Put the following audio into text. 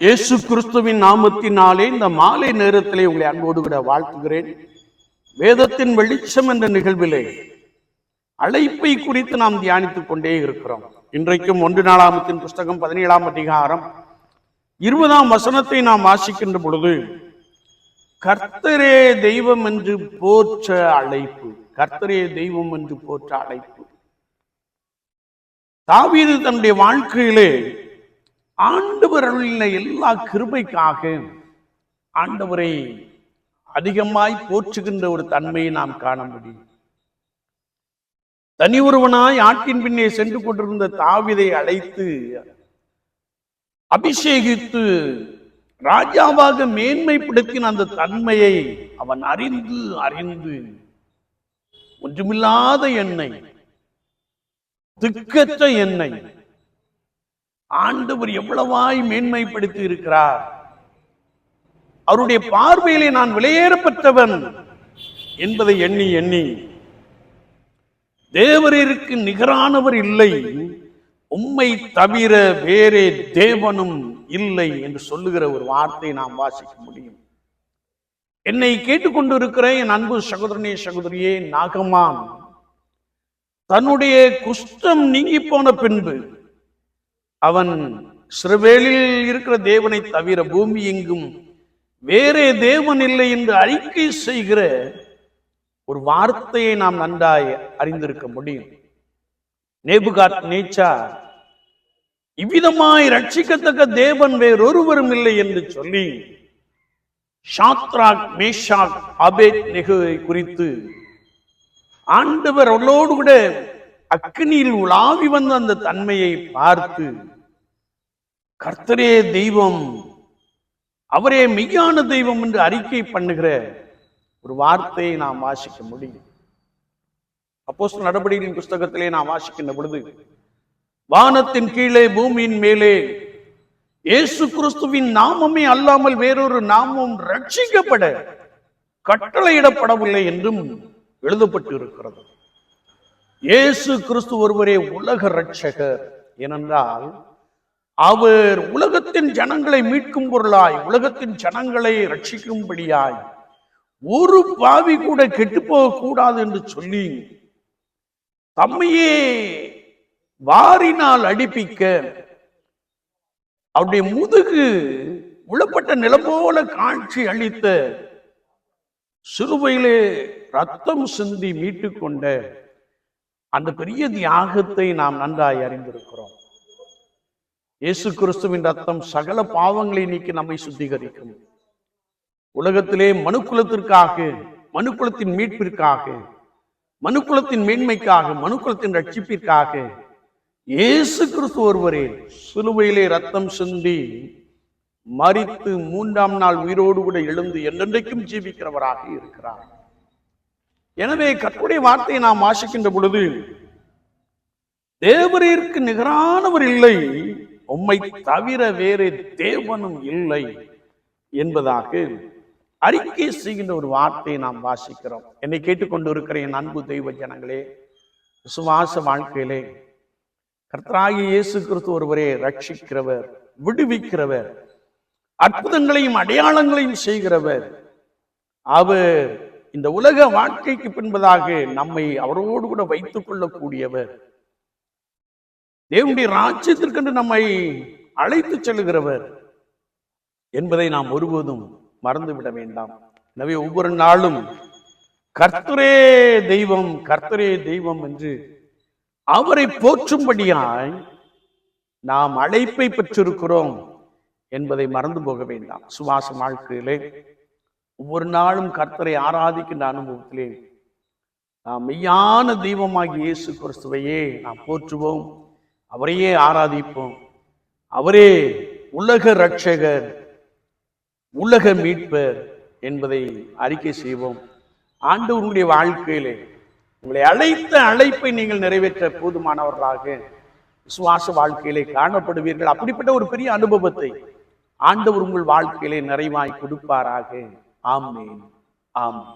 இயேசு கிறிஸ்துவின் நாமத்தினாலே இந்த மாலை நேரத்திலே உங்களை அன்போடு கூட வாழ்த்துகிறேன். வேதத்தின் வெளிச்சம் என்ற நிகழ்விலே அழைப்பை குறித்து நாம் தியானித்துக் கொண்டே இருக்கிறோம். இன்றைக்கும் ஒன்று நாளாமத்தின் புஸ்தகம் பதினேழாம் அதிகாரம் இருபதாம் வசனத்தை நாம் வாசிக்கின்ற பொழுது கர்த்தரே தெய்வம் என்று போற்ற அழைப்பு கர்த்தரே தெய்வம் என்று போற்ற அழைப்பு. தாவீது தன்னுடைய வாழ்க்கையிலே ஆண்டவர் அருளின எல்லா கிருபைக்காக ஆண்டவரை அதிகமாய் போற்றுகின்ற ஒரு தன்மையை நாம் காண முடியும். தனி ஒருவனாய் ஆட்டின் பின்னே சென்று கொண்டிருந்த தாவிதை அழைத்து அபிஷேகித்து ராஜாவாக மேன்மைப்படுத்தின அந்த தன்மையை அவன் அறிந்து அறிந்து ஒன்றுமில்லாத என்னை திக்கற்ற என்னை ஆண்டவர் எவ்வளவாய் மேன்மைப்படுத்தி இருக்கிறார். அவருடைய பார்வையிலே நான் விலையேறப்பட்டவன் என்பதை எண்ணி எண்ணி. தேவரிற்கு நிகரானவர் இல்லை. உம்மை தவிர வேறே தேவனும் இல்லை என்று சொல்லுகிற ஒரு வார்த்தையை நாம் வாசிக்க முடியும். என்னை கேட்டுக்கொண்டிருக்கிற என் அன்பு சகோதரனே சகோதரியே நாகமான். தன்னுடைய குஷ்டம் நீங்கி போன பின்பு அவன் சிறுவேலில் இருக்கிற தேவனை தவிர பூமி எங்கும் வேறே தேவன் இல்லை என்று அறிக்கை செய்கிற ஒரு வார்த்தையை நாம் நன்றாய் அறிந்திருக்க முடியும். நேபுகாட் நேச்சா இவ்விதமாய் ரட்சிக்கத்தக்க தேவன் வேறொருவரும் இல்லை என்று சொல்லி ஷாத்ராக் மேஷாக் அபேத் நெகுவை குறித்து ஆண்டவர் அவளோடு கூட அக்னியில் உலாவி வந்த அந்த தன்மையை பார்த்து கர்த்தரே தெய்வம் அவரே மெய்யான தெய்வம் என்று அறிக்கை பண்ணுகிற ஒரு வார்த்தையை நாம் வாசிக்க முடியும். அப்போஸ் நடவடிக்கையின் புஸ்தகத்திலே நாம் வாசிக்கின்ற பொழுது வானத்தின் கீழே பூமியின் மேலே இயேசு கிறிஸ்துவின் நாமமே அல்லாமல் வேறொரு நாமம் ரட்சிக்கப்பட கட்டளையிடப்படவில்லை என்றும் எழுதப்பட்டு இருக்கிறது இயேசு கிறிஸ்து ஒருவரே உலக ரட்சகர் ஏனென்றால் அவர் உலகத்தின் ஜனங்களை மீட்கும் பொருளாய் உலகத்தின் ஜனங்களை ரட்சிக்கும்படியாய் ஒரு பாவி கூட கெட்டு கூடாது என்று சொல்லி தம்மையே வாரினால் அடிப்பிக்க அவருடைய முதுகு உளப்பட்ட நிலம் போல காட்சி அளித்த சிறுவையிலே ரத்தம் சிந்தி மீட்டுக் கொண்ட அந்த பெரிய தியாகத்தை நாம் நன்றாய் அறிந்திருக்கிறோம். இயேசு கிறிஸ்துவின் ரத்தம் சகல பாவங்களை நீக்கி நம்மை சுத்திகரிக்கும். உலகத்திலே மனுக்குலத்திற்காக மனுக்குலத்தின் மீட்பிற்காக மனுக்குலத்தின் மேன்மைக்காக மனுக்குலத்தின் ரட்சிப்பிற்காக இயேசு கிறிஸ்து ஒருவரே சிலுவையிலே ரத்தம் சிந்தி மறித்து மூன்றாம் நாள் உயிரோடு கூட எழுந்து என்றென்றைக்கும் ஜீவிக்கிறவராக இருக்கிறார். எனவே கற்புடைய வார்த்தையை நாம் வாசிக்கின்ற பொழுது தேவரிற்கு நிகரானவர் இல்லை உம்மை தவிர வேறு தேவனும் இல்லை என்பதாக அறிக்கை செய்கின்ற ஒரு வார்த்தையை நாம் வாசிக்கிறோம். என்னை கேட்டுக்கொண்டு இருக்கிற என் அன்பு தெய்வ ஜனங்களே விசுவாச வாழ்க்கையிலே கர்த்தராகி இயேசு கிறிஸ்து ஒருவரே ரட்சிக்கிறவர் விடுவிக்கிறவர் அற்புதங்களையும் அடையாளங்களையும் செய்கிறவர் அவர் இந்த உலக வாழ்க்கைக்கு பின்பதாக நம்மை அவரோடு கூட வைத்துக் கொள்ளக்கூடியவர். தேவனுடைய ராஜ்யத்திற்கென்று நம்மை அழைத்து செல்கிறவர் என்பதை நாம் ஒருபோதும் மறந்துவிட வேண்டாம். எனவே ஒவ்வொரு நாளும் கர்த்தரே தெய்வம் கர்த்தரே தெய்வம் என்று அவரை போற்றும்படியாய் நாம் அழைப்பை பெற்றிருக்கிறோம் என்பதை மறந்து போக வேண்டாம். சுவாச வாழ்க்கையிலே ஒவ்வொரு நாளும் கர்த்தரை ஆராதிக்கின்ற அனுபவத்திலே நாம் மெய்யான தெய்வமாகிய இயேசு கிறிஸ்துவையே நாம் போற்றுவோம். அவரையே ஆராதிப்போம். அவரே உலக ரட்சகர் உலக மீட்பர் என்பதை அறிக்கை செய்வோம். ஆண்டவருடைய வாழ்க்கையிலே உங்களை அழைத்த அழைப்பை நீங்கள் நிறைவேற்ற போதுமானவர்களாக விசுவாச வாழ்க்கையிலே காணப்படுவீர்கள். அப்படிப்பட்ட ஒரு பெரிய அனுபவத்தை ஆண்டவர் உங்கள் வாழ்க்கையிலே நிறைவாய் கொடுப்பாராக. Amen. Amen.